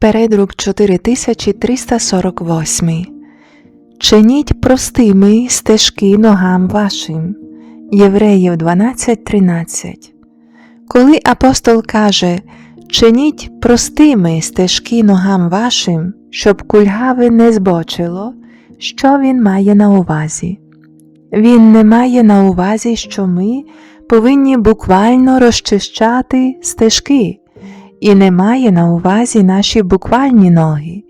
Передрук 4348. Чиніть простими стежки ногам вашим. Євреїв 12.13. Коли апостол каже Чиніть простими стежки ногам вашим, щоб кульгаве не збочило, що він має на увазі? Він не має на увазі, що ми повинні буквально розчищати стежки, і не має на увазі наші буквальні ноги.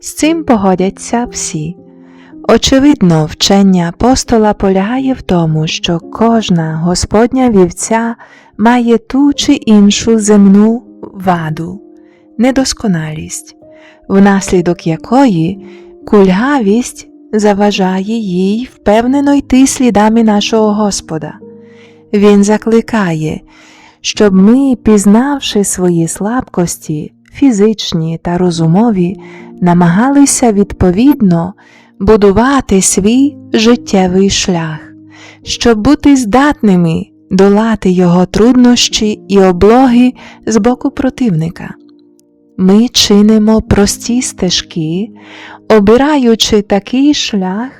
З цим погодяться всі. Очевидно, вчення апостола полягає в тому, що кожна Господня вівця має ту чи іншу земну ваду, недосконалість, внаслідок якої кульгавість заважає їй впевнено йти слідами нашого Господа. Він закликає, щоб ми, пізнавши свої слабкості, фізичні та розумові, намагалися відповідно будувати свій життєвий шлях, щоб бути здатними долати його труднощі і облоги з боку противника. Ми чинимо прості стежки, обираючи такий шлях,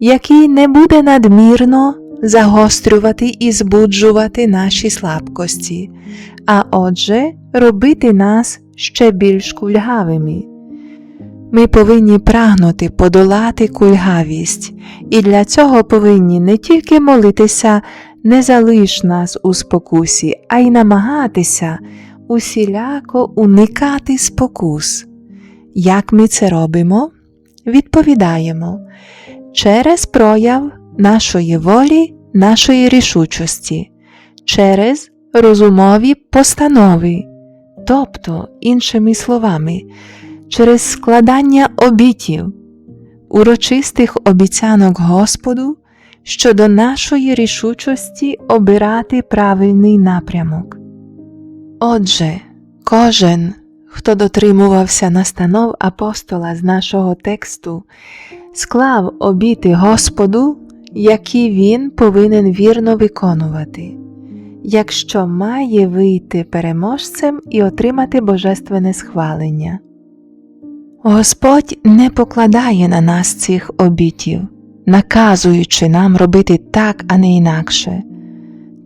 який не буде надмірно загострювати і збуджувати наші слабкості, а отже, робити нас ще більш кульгавими. Ми повинні прагнути подолати кульгавість, і для цього повинні не тільки молитися, не залиш нас у спокусі, а й намагатися усіляко уникати спокус. Як ми це робимо? Відповідаємо через прояв нашої волі, нашої рішучості, через розумові постанови, тобто, іншими словами, через складання обітів, урочистих обіцянок Господу щодо нашої рішучості обирати правильний напрямок. Отже, кожен, хто дотримувався настанов апостола з нашого тексту, склав обіти Господу, які він повинен вірно виконувати, якщо має вийти переможцем і отримати божественне схвалення. Господь не покладає на нас цих обітів, наказуючи нам робити так, а не інакше.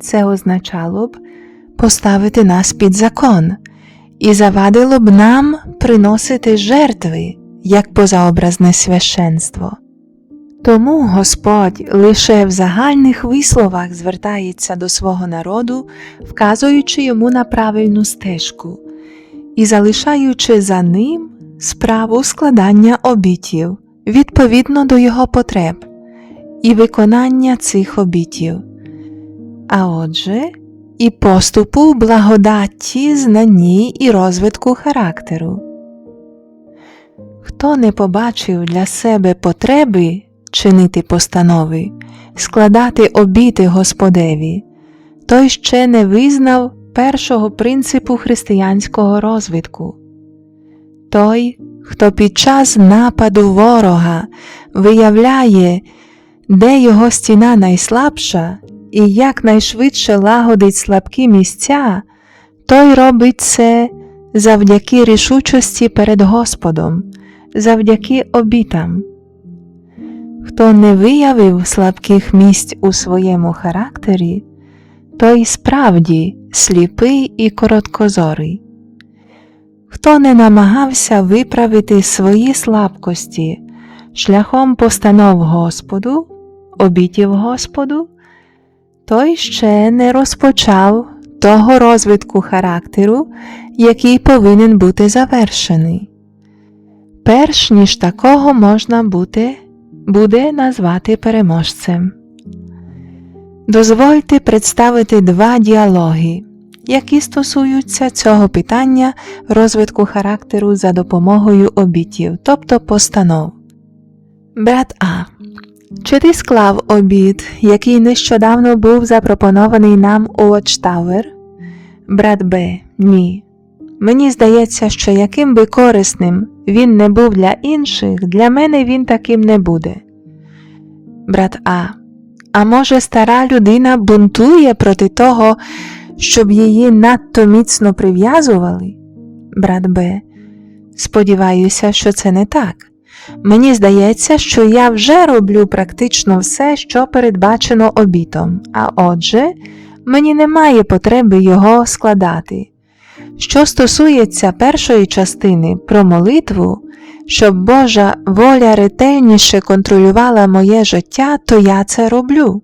Це означало б поставити нас під закон і завадило б нам приносити жертви як позаобразне священство. Тому Господь лише в загальних висловах звертається до свого народу, вказуючи йому на правильну стежку і залишаючи за ним справу складання обітів відповідно до його потреб і виконання цих обітів, а отже, і поступу благодаті, знанні і розвитку характеру. Хто не побачив для себе потреби чинити постанови, складати обіти Господеві, той ще не визнав першого принципу християнського розвитку. Той, хто під час нападу ворога виявляє, де його стіна найслабша і якнайшвидше лагодить слабкі місця, той робить це завдяки рішучості перед Господом, завдяки обітам. Хто не виявив слабких місць у своєму характері, той справді сліпий і короткозорий. Хто не намагався виправити свої слабкості шляхом постанов Господу, обітів Господу, той ще не розпочав того розвитку характеру, який повинен бути завершений. Перш ніж такого можна бути, буде назвати переможцем. Дозвольте представити два діалоги, які стосуються цього питання розвитку характеру за допомогою обітів, тобто постанов. Брат А. Чи ти склав обід, який нещодавно був запропонований нам у Watchtower? Брат Б. Ні. Мені здається, що яким би корисним він не був для інших, для мене він таким не буде. Брат А. А може, стара людина бунтує проти того, щоб її надто міцно прив'язували? Брат Б. Сподіваюся, що це не так. Мені здається, що я вже роблю практично все, що передбачено обітом, а отже, мені немає потреби його складати. Що стосується першої частини про молитву, щоб Божа воля ретельніше контролювала моє життя, то я це роблю.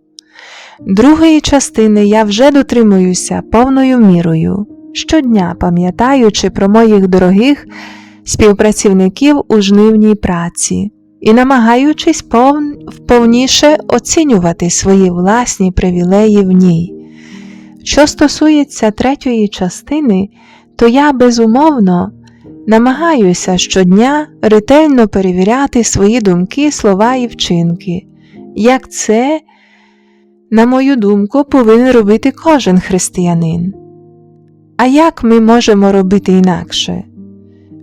Другої частини я вже дотримуюся повною мірою, щодня пам'ятаючи про моїх дорогих співпрацівників у жнивній праці і намагаючись повн... повніше оцінювати свої власні привілеї в ній. Що стосується третьої частини, то я безумовно намагаюся щодня ретельно перевіряти свої думки, слова і вчинки, як це, на мою думку, повинен робити кожен християнин. А як ми можемо робити інакше?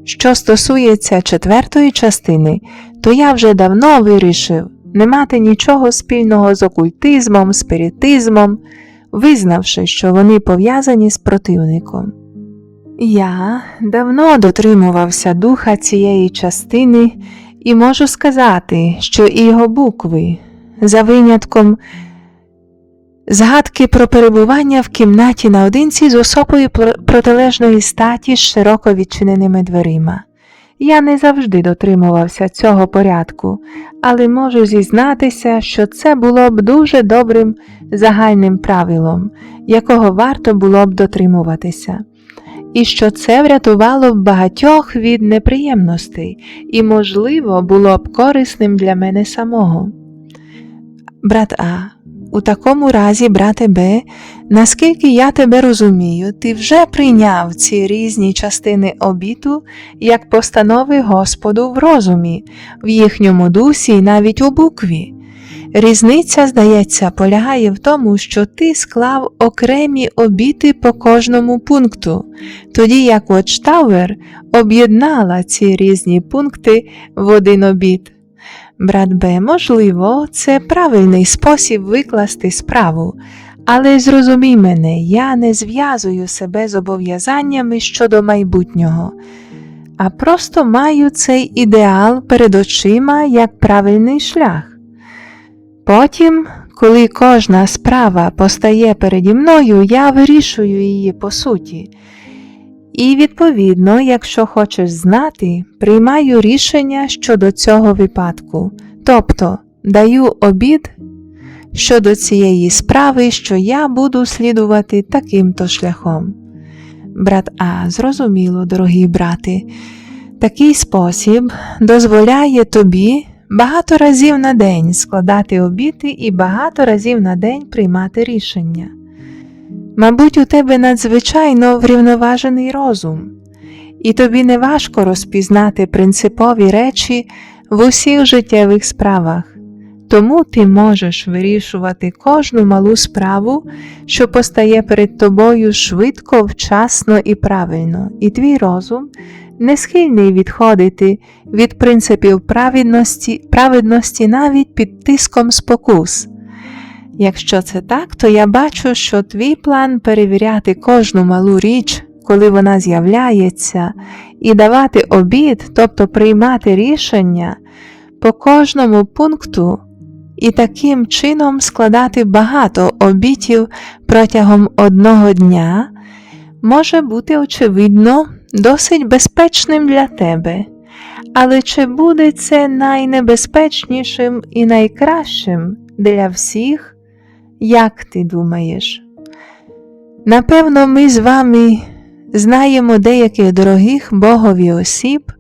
Що стосується четвертої частини, то я вже давно вирішив не мати нічого спільного з окультизмом, спіритизмом, визнавши, що вони пов'язані з противником. Я давно дотримувався духа цієї частини і можу сказати, що і його букви, за винятком згадки про перебування в кімнаті наодинці з особою протилежної статі з широко відчиненими дверима. Я не завжди дотримувався цього порядку, але можу зізнатися, що це було б дуже добрим загальним правилом, якого варто було б дотримуватися, і що це врятувало б багатьох від неприємностей і, можливо, було б корисним для мене самого. Брат А. У такому разі, брате Б, наскільки я тебе розумію, ти вже прийняв ці різні частини обіту як постанови Господу в розумі, в їхньому дусі і навіть у букві. Різниця, здається, полягає в тому, що ти склав окремі обіти по кожному пункту, тоді як Watchtower об'єднала ці різні пункти в один обіт. Брат Б, можливо, це правильний спосіб викласти справу, але зрозумій мене, я не зв'язую себе з обов'язаннями щодо майбутнього, а просто маю цей ідеал перед очима як правильний шлях. Потім, коли кожна справа постає переді мною, я вирішую її по суті. І, відповідно, якщо хочеш знати, приймаю рішення щодо цього випадку, тобто даю обід щодо цієї справи, що я буду слідувати таким-то шляхом. Брат А, зрозуміло, дорогі брати, такий спосіб дозволяє тобі багато разів на день складати обіти і багато разів на день приймати рішення. Мабуть, у тебе надзвичайно врівноважений розум, і тобі не важко розпізнати принципові речі в усіх життєвих справах, тому ти можеш вирішувати кожну малу справу, що постає перед тобою швидко, вчасно і правильно, і твій розум не схильний відходити від принципів праведності, праведності навіть під тиском спокус. Якщо це так, то я бачу, що твій план перевіряти кожну малу річ, коли вона з'являється, і давати обід, тобто приймати рішення по кожному пункту і таким чином складати багато обітів протягом одного дня, може бути, очевидно, досить безпечним для тебе. Але чи буде це найнебезпечнішим і найкращим для всіх? Як ти думаєш? Напевно, ми з вами знаємо деяких дорогих Богові осіб,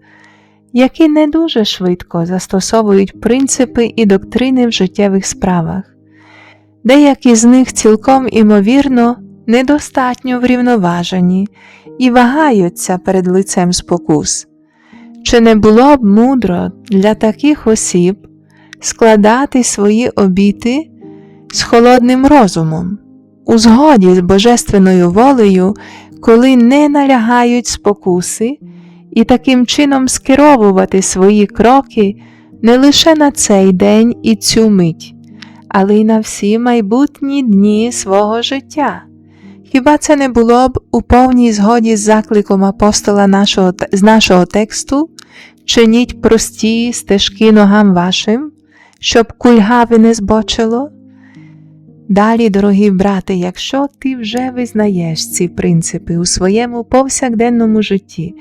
які не дуже швидко застосовують принципи і доктрини в життєвих справах. Деякі з них цілком імовірно недостатньо врівноважені і вагаються перед лицем спокус. Чи не було б мудро для таких осіб складати свої обіти? з холодним розумом, у згоді з божественною волею, коли не налягають спокуси, і таким чином скеровувати свої кроки не лише на цей день і цю мить, але й на всі майбутні дні свого життя. Хіба це не було б у повній згоді з закликом апостола нашого, з нашого тексту чиніть прості стежки ногам вашим, щоб кульгави не збочило? Далі, дорогі брати, якщо ти вже визнаєш ці принципи у своєму повсякденному житті,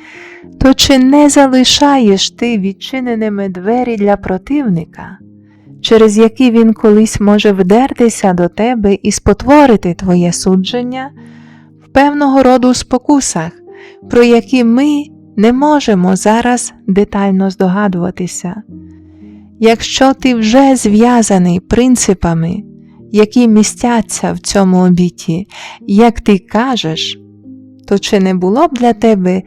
то чи не залишаєш ти відчиненими двері для противника, через які він колись може вдертися до тебе і спотворити твоє судження в певного роду спокусах, про які ми не можемо зараз детально здогадуватися? Якщо ти вже зв'язаний принципами, які містяться в цьому обіті, як ти кажеш, то чи не було б для тебе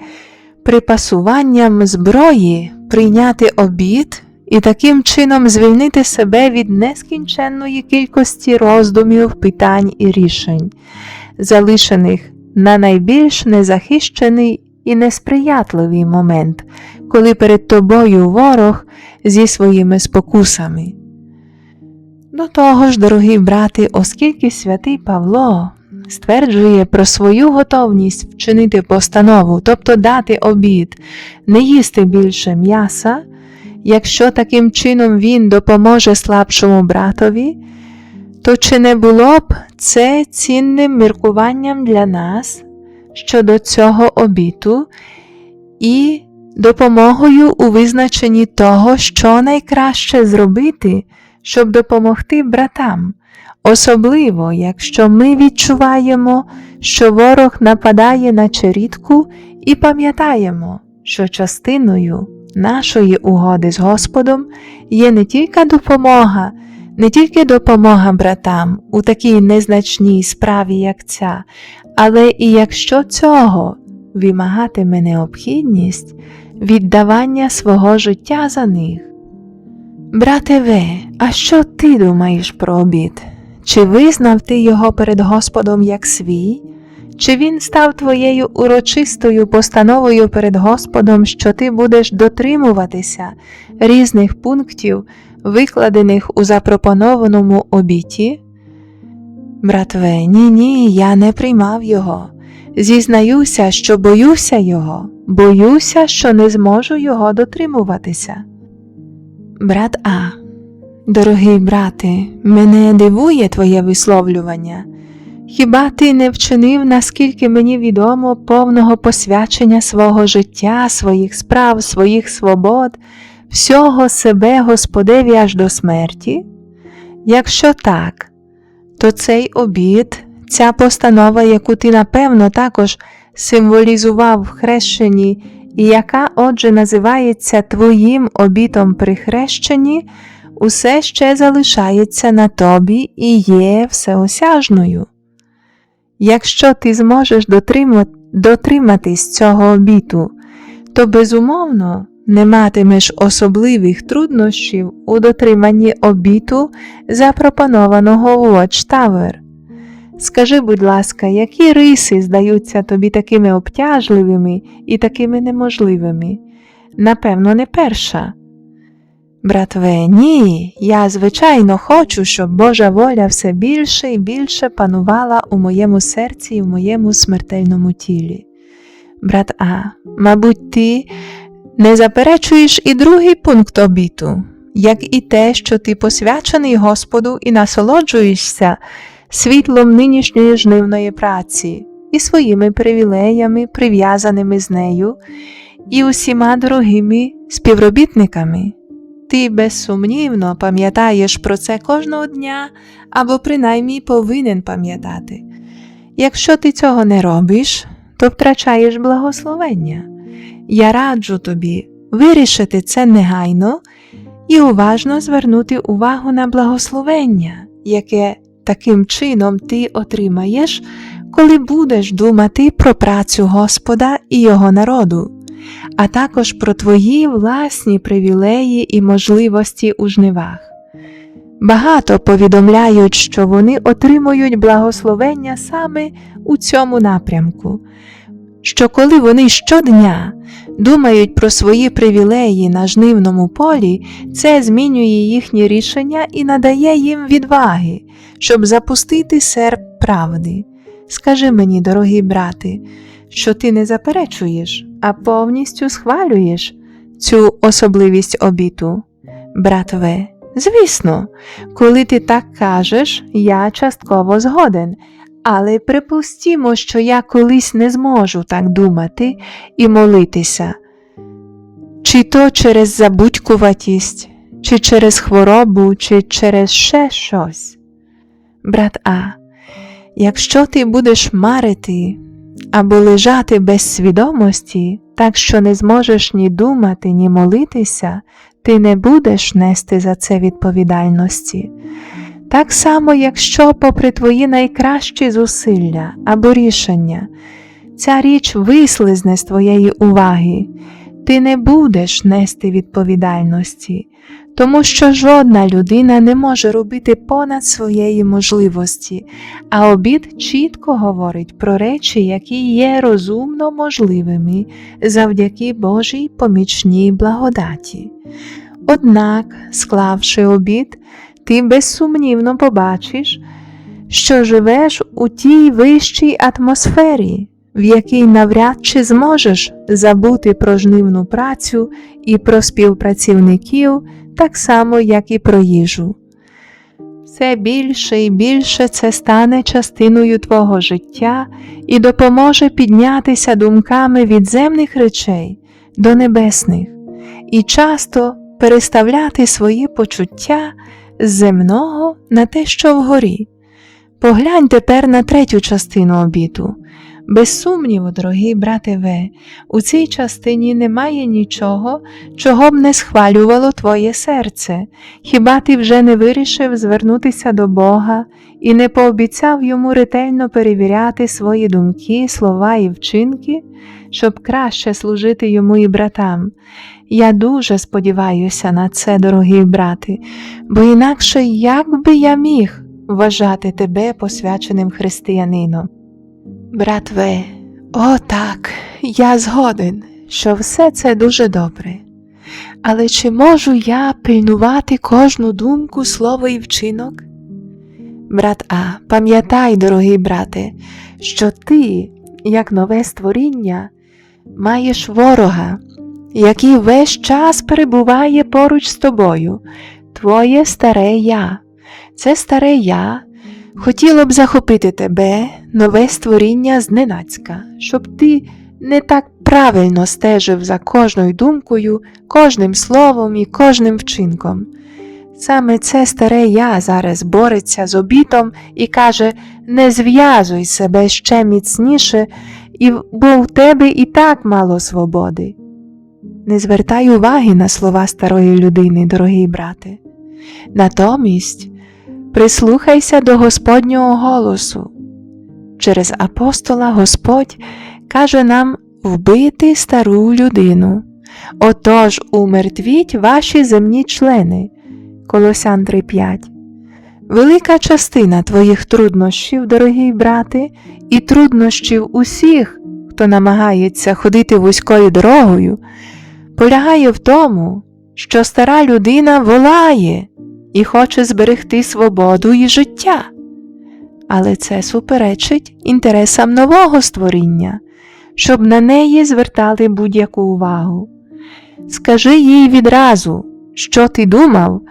припасуванням зброї прийняти обід і таким чином звільнити себе від нескінченної кількості роздумів, питань і рішень, залишених на найбільш незахищений і несприятливий момент, коли перед тобою ворог зі своїми спокусами? До того ж, дорогі брати, оскільки святий Павло стверджує про свою готовність вчинити постанову, тобто дати обід, не їсти більше м'яса, якщо таким чином він допоможе слабшому братові, то чи не було б це цінним міркуванням для нас щодо цього обіту і допомогою у визначенні того, що найкраще зробити? Щоб допомогти братам, особливо, якщо ми відчуваємо, що ворог нападає на черідку і пам'ятаємо, що частиною нашої угоди з Господом є не тільки допомога, не тільки допомога братам у такій незначній справі, як ця, але і якщо цього вимагатиме необхідність віддавання свого життя за них. Брате В, а що ти думаєш про обід? Чи визнав ти його перед Господом як свій? Чи він став твоєю урочистою постановою перед Господом, що ти будеш дотримуватися різних пунктів, викладених у запропонованому обіті? Братве, ні, ні, я не приймав його. Зізнаюся, що боюся його, боюся, що не зможу його дотримуватися. Брат А. Дорогий брате, мене дивує твоє висловлювання. Хіба ти не вчинив, наскільки мені відомо, повного посвячення свого життя, своїх справ, своїх свобод, всього себе Господеві аж до смерті? Якщо так, то цей обід, ця постанова, яку ти напевно також символізував в хрещенні яка, отже, називається Твоїм обітом при хрещенні, усе ще залишається на тобі і є всеосяжною. Якщо ти зможеш дотриматись цього обіту, то безумовно не матимеш особливих труднощів у дотриманні обіту, запропонованого у Watchtower. Скажи, будь ласка, які риси здаються тобі такими обтяжливими і такими неможливими? Напевно, не перша. Братве, ні, я, звичайно, хочу, щоб Божа воля все більше і більше панувала у моєму серці і в моєму смертельному тілі. Брат А, мабуть, ти не заперечуєш і другий пункт обіту, як і те, що ти посвячений Господу і насолоджуєшся світлом нинішньої жнивної праці і своїми привілеями, прив'язаними з нею, і усіма дорогими співробітниками. Ти безсумнівно пам'ятаєш про це кожного дня або принаймні повинен пам'ятати. Якщо ти цього не робиш, то втрачаєш благословення. Я раджу тобі вирішити це негайно і уважно звернути увагу на благословення, яке таким чином ти отримаєш, коли будеш думати про працю Господа і Його народу, а також про твої власні привілеї і можливості у жнивах. Багато повідомляють, що вони отримують благословення саме у цьому напрямку, що коли вони щодня думають про свої привілеї на жнивному полі, це змінює їхні рішення і надає їм відваги, щоб запустити серп правди. Скажи мені, дорогий брате, що ти не заперечуєш, а повністю схвалюєш цю особливість обіту. Брат В. Звісно, коли ти так кажеш, я частково згоден, але припустімо, що я колись не зможу так думати і молитися. Чи то через забудькуватість, чи через хворобу, чи через ще щось. Брат А, якщо ти будеш марити або лежати без свідомості, так що не зможеш ні думати, ні молитися, ти не будеш нести за це відповідальності. Так само, якщо, попри твої найкращі зусилля або рішення, ця річ вислизне з твоєї уваги, ти не будеш нести відповідальності, тому що жодна людина не може робити понад своєї можливості, а обід чітко говорить про речі, які є розумно можливими завдяки Божій помічній благодаті. Однак, склавши обід, ти безсумнівно побачиш, що живеш у тій вищій атмосфері, в якій навряд чи зможеш забути про жнивну працю і про співпрацівників, так само, як і про їжу. Все більше і більше це стане частиною твого життя і допоможе піднятися думками від земних речей до небесних, і часто переставляти свої почуття земного на те, що вгорі. Поглянь тепер на третю частину обіту. Без сумніву, дорогий брате В, у цій частині немає нічого, чого б не схвалювало твоє серце, хіба ти вже не вирішив звернутися до Бога і не пообіцяв йому ретельно перевіряти свої думки, слова і вчинки, щоб краще служити йому і братам. Я дуже сподіваюся на це, дорогий брате, бо інакше як би я міг вважати тебе посвяченим християнином. Брат В, о так, я згоден, що все це дуже добре. Але чи можу я пильнувати кожну думку, слово і вчинок? Брат А, пам'ятай, дорогий брате, що ти, як нове створіння, маєш ворога, який весь час перебуває поруч з тобою, твоє старе я. Це старе я хотіло б захопити тебе, нове створіння зненацька, щоб ти не так правильно стежив за кожною думкою, кожним словом і кожним вчинком. Саме це старе я зараз бореться з обітом і каже не зв'язуй себе ще міцніше, бо в тебе і так мало свободи. Не звертай уваги на слова старої людини, дорогий брате. Натомість прислухайся до Господнього голосу. Через апостола Господь каже нам вбити стару людину. Отож умертвіть ваші земні члени. Колосян 3.5 Велика частина твоїх труднощів, дорогий брате, і труднощів усіх, хто намагається ходити вузькою дорогою, полягає в тому, що стара людина волає і хоче зберегти свободу і життя. Але це суперечить інтересам нового створіння, щоб на неї звертали будь-яку увагу. Скажи їй відразу, що ти думав,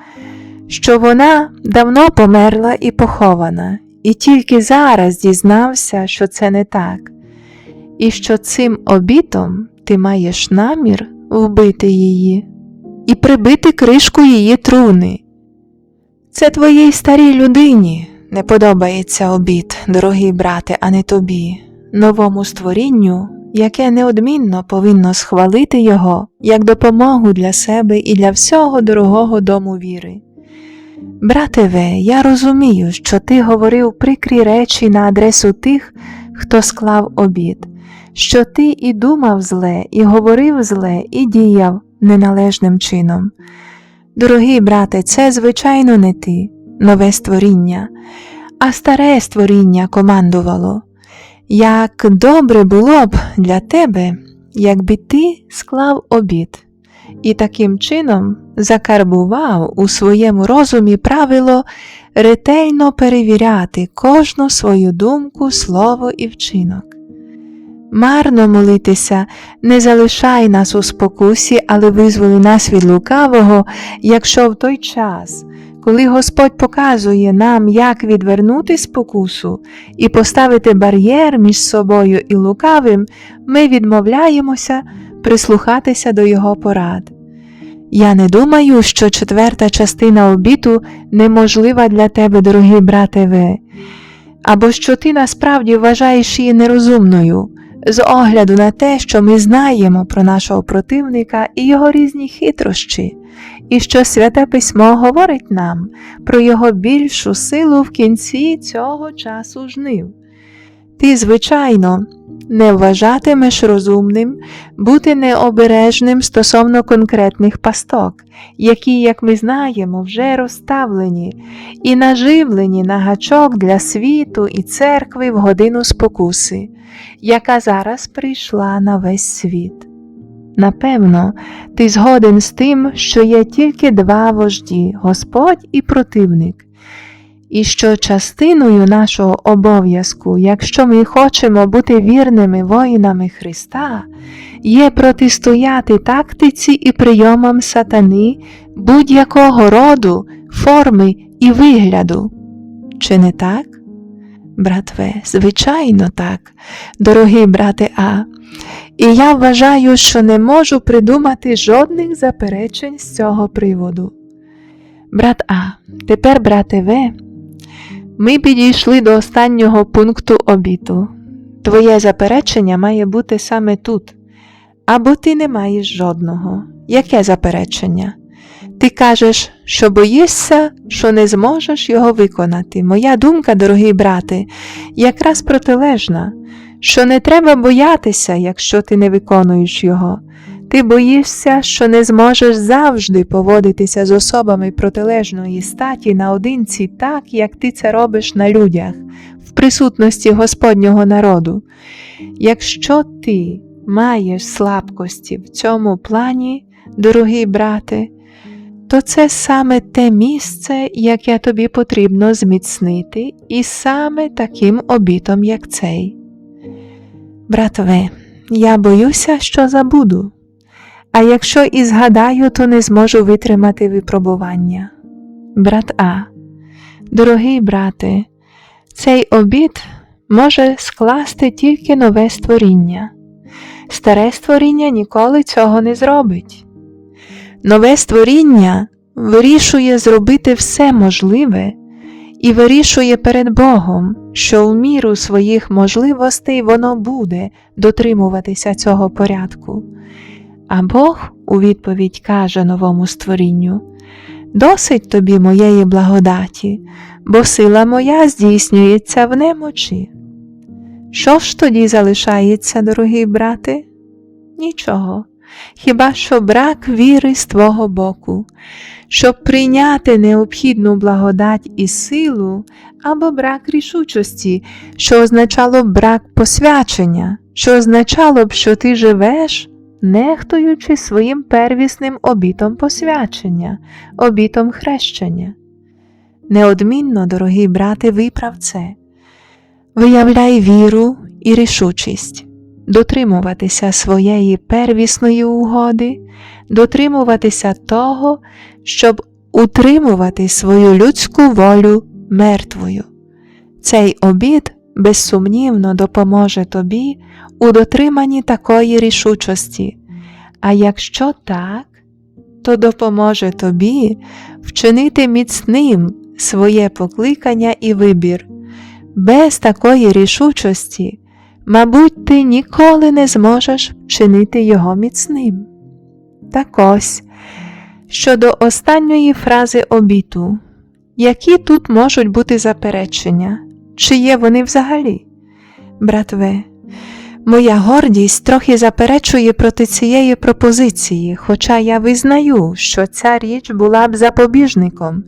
що вона давно померла і похована, і тільки зараз дізнався, що це не так, і що цим обітом ти маєш намір вбити її і прибити кришку її труни. Це твоїй старій людині не подобається обід, дорогий брате, а не тобі, новому створінню, яке неодмінно повинно схвалити його як допомогу для себе і для всього дорогого дому віри. Брате В, я розумію, що ти говорив прикрі речі на адресу тих, хто склав обід, що ти і думав зле, і говорив зле, і діяв неналежним чином. Дорогий брате, це, звичайно, не ти, нове створіння, а старе створіння командувало. Як добре було б для тебе, якби ти склав обід, і таким чином закарбував у своєму розумі правило ретельно перевіряти кожну свою думку, слово і вчинок. Марно молитися, не залишай нас у спокусі, але визволи нас від лукавого, якщо в той час, коли Господь показує нам, як відвернути спокусу і поставити бар'єр між собою і лукавим, ми відмовляємося прислухатися до Його порад. Я не думаю, що четверта частина обіту неможлива для тебе, дорогий брате В, або що ти насправді вважаєш її нерозумною, з огляду на те, що ми знаємо про нашого противника і його різні хитрощі, і що Святе Письмо говорить нам про його більшу силу в кінці цього часу жнив. Ти, звичайно, не вважатимеш розумним бути необережним стосовно конкретних пасток, які, як ми знаємо, вже розставлені і наживлені на гачок для світу і церкви в годину спокуси, яка зараз прийшла на весь світ. Напевно, ти згоден з тим, що є тільки два вожді Господь і противник, і що частиною нашого обов'язку, якщо ми хочемо бути вірними воїнами Христа, є протистояти тактиці і прийомам сатани будь-якого роду, форми і вигляду. Чи не так? Брат В, звичайно так, дорогий брате А. І я вважаю, що не можу придумати жодних заперечень з цього приводу. Брат А, тепер, брате В, ми підійшли до останнього пункту обіту. Твоє заперечення має бути саме тут, або ти не маєш жодного. Яке заперечення? Ти кажеш, що боїшся, що не зможеш його виконати. Моя думка, дорогий брате, якраз протилежна, що не треба боятися, якщо ти не виконуєш його. Ти боїшся, що не зможеш завжди поводитися з особами протилежної статі наодинці так, як ти це робиш на людях, в присутності Господнього народу. Якщо ти маєш слабкості в цьому плані, дорогий брате, то це саме те місце, яке тобі потрібно зміцнити, і саме таким обітом, як цей. Братове, я боюся, що забуду. А якщо і згадаю, то не зможу витримати випробування. Брат А, дорогий брате, цей обід може скласти тільки нове створіння. Старе створіння ніколи цього не зробить. Нове створіння вирішує зробити все можливе і вирішує перед Богом, що в міру своїх можливостей воно буде дотримуватися цього порядку. А Бог у відповідь каже новому створінню: Досить тобі моєї благодаті, бо сила моя здійснюється в немочі. Що ж тоді залишається, дорогий брате? Нічого, хіба що брак віри з твого боку, щоб прийняти необхідну благодать і силу або брак рішучості, що означало брак посвячення, що означало б, що ти живеш нехтуючи своїм первісним обітом посвячення, обітом хрещення. Неодмінно, дорогий брате, виправ це, виявляй віру і рішучість, дотримуватися своєї первісної угоди, дотримуватися того, щоб утримувати свою людську волю мертвою. Цей обід безсумнівно допоможе тобі у дотриманні такої рішучості, а якщо так, то допоможе тобі вчинити міцним своє покликання і вибір. Без такої рішучості, мабуть, ти ніколи не зможеш вчинити його міцним. Так ось, щодо останньої фрази обіту, які тут можуть бути заперечення, чи є вони взагалі? Брат В, Моя гордість трохи заперечує проти цієї пропозиції, хоча я визнаю, що ця річ була б запобіжником,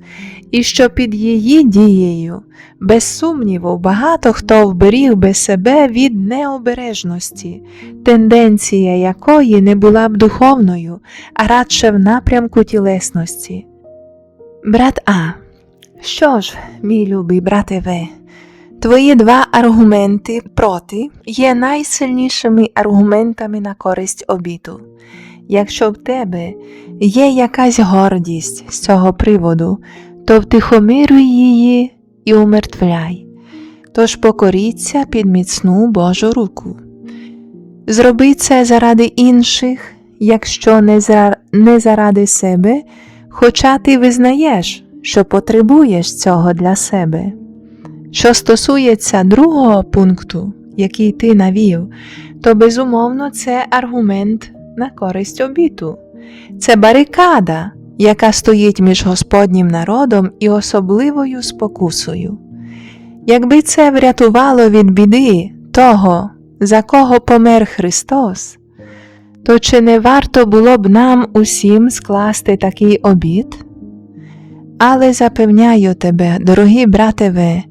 і що під її дією, без сумніву, багато хто вберіг би себе від необережності, тенденція якої не була б духовною, а радше в напрямку тілесності. Брат А. Що ж, мій любий брате В. Твої два аргументи проти є найсильнішими аргументами на користь обіту. Якщо в тебе є якась гордість з цього приводу, то втихомируй її і умертвляй, тож покоріться під міцну Божу руку. Зроби це заради інших, якщо не, за... не заради себе, хоча ти визнаєш, що потребуєш цього для себе. Що стосується другого пункту, який ти навів, то безумовно це аргумент на користь обіту. Це барикада, яка стоїть між Господнім народом і особливою спокусою. Якби це врятувало від біди того, за кого помер Христос, то чи не варто було б нам усім скласти такий обід? Але запевняю тебе, дорогі брате В,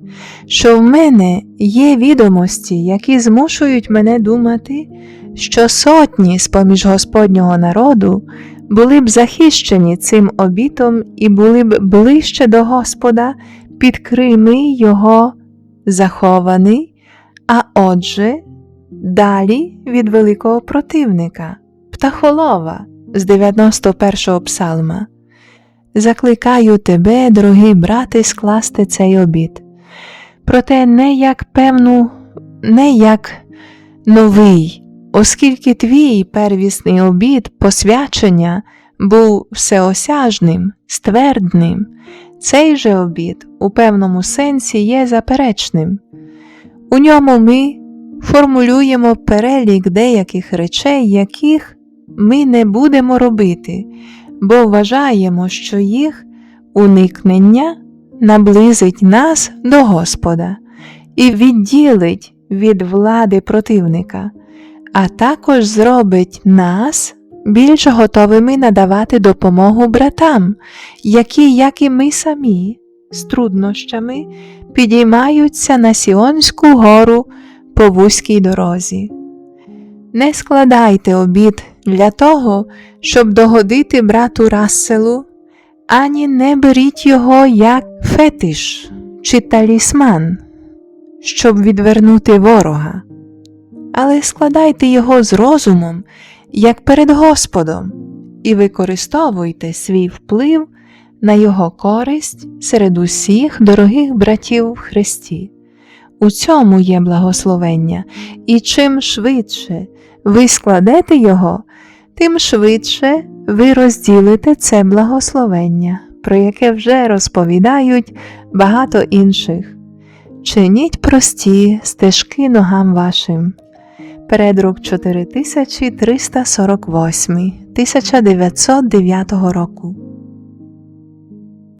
що в мене є відомості, які змушують мене думати, що сотні з поміж Господнього народу були б захищені цим обітом і були б ближче до Господа, під крими Його заховані, а отже, далі від великого противника, птахолова з 91-го псалма. Закликаю тебе, дорогий брате, скласти цей обід. Проте не як певну, не як новий, оскільки твій первісний обід посвячення був всеосяжним, ствердним, цей же обід у певному сенсі є заперечним. У ньому ми формулюємо перелік деяких речей, яких ми не будемо робити бо вважаємо, що їх уникнення наблизить нас до Господа і відділить від влади противника, а також зробить нас більш готовими надавати допомогу братам, які, як і ми самі, з труднощами підіймаються на Сіонську гору по вузькій дорозі. Не складайте обід для того, щоб догодити брату Расселу, ані не беріть його як фетиш чи талісман, щоб відвернути ворога, але складайте його з розумом, як перед Господом, і використовуйте свій вплив на його користь серед усіх дорогих братів в Христі. У цьому є благословення, і чим швидше ви складете його, тим швидше ви розділите це благословення, про яке вже розповідають багато інших. Чиніть прості стежки ногам вашим. Передрук 4348 1909 року.